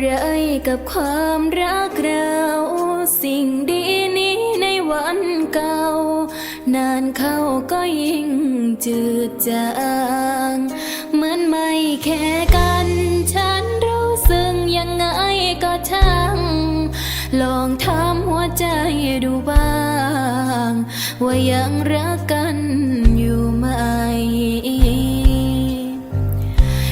ไรกับความรักเราสิ่งดีนี้ในวันเก่า นานเข้าก็ยิ่งจืดจางเหมือนไม่แค่กัน ฉันรู้สึกยังไงก็ช่างลองถามหัวใจดูบ้าง ว่ายังรักกันอยู่ไหม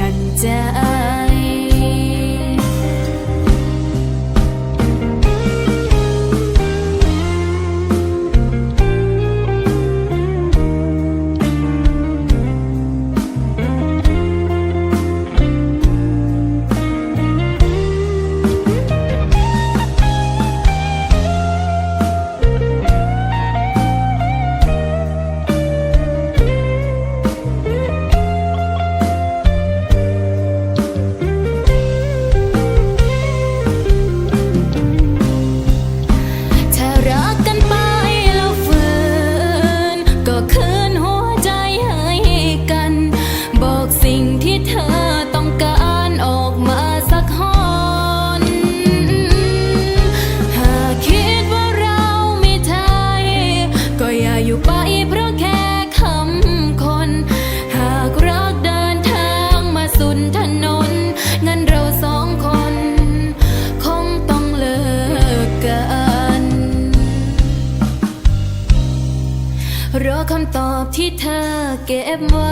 น ที่เธอต้องการออกมาสักหอนหากคิดว่าเราไม่ใช่ก็อย่าอยู่ไปเพราะแค่คำคน หากรักเดินทางมาสุดถนน งั้นเราสองคน คงต้องเลิกกัน รอคำตอบที่เธอเก็บไว้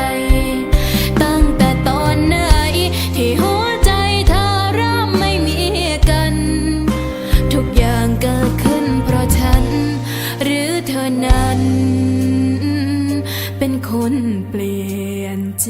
ธอนั้น เป็นคนเปลี่ยนใจ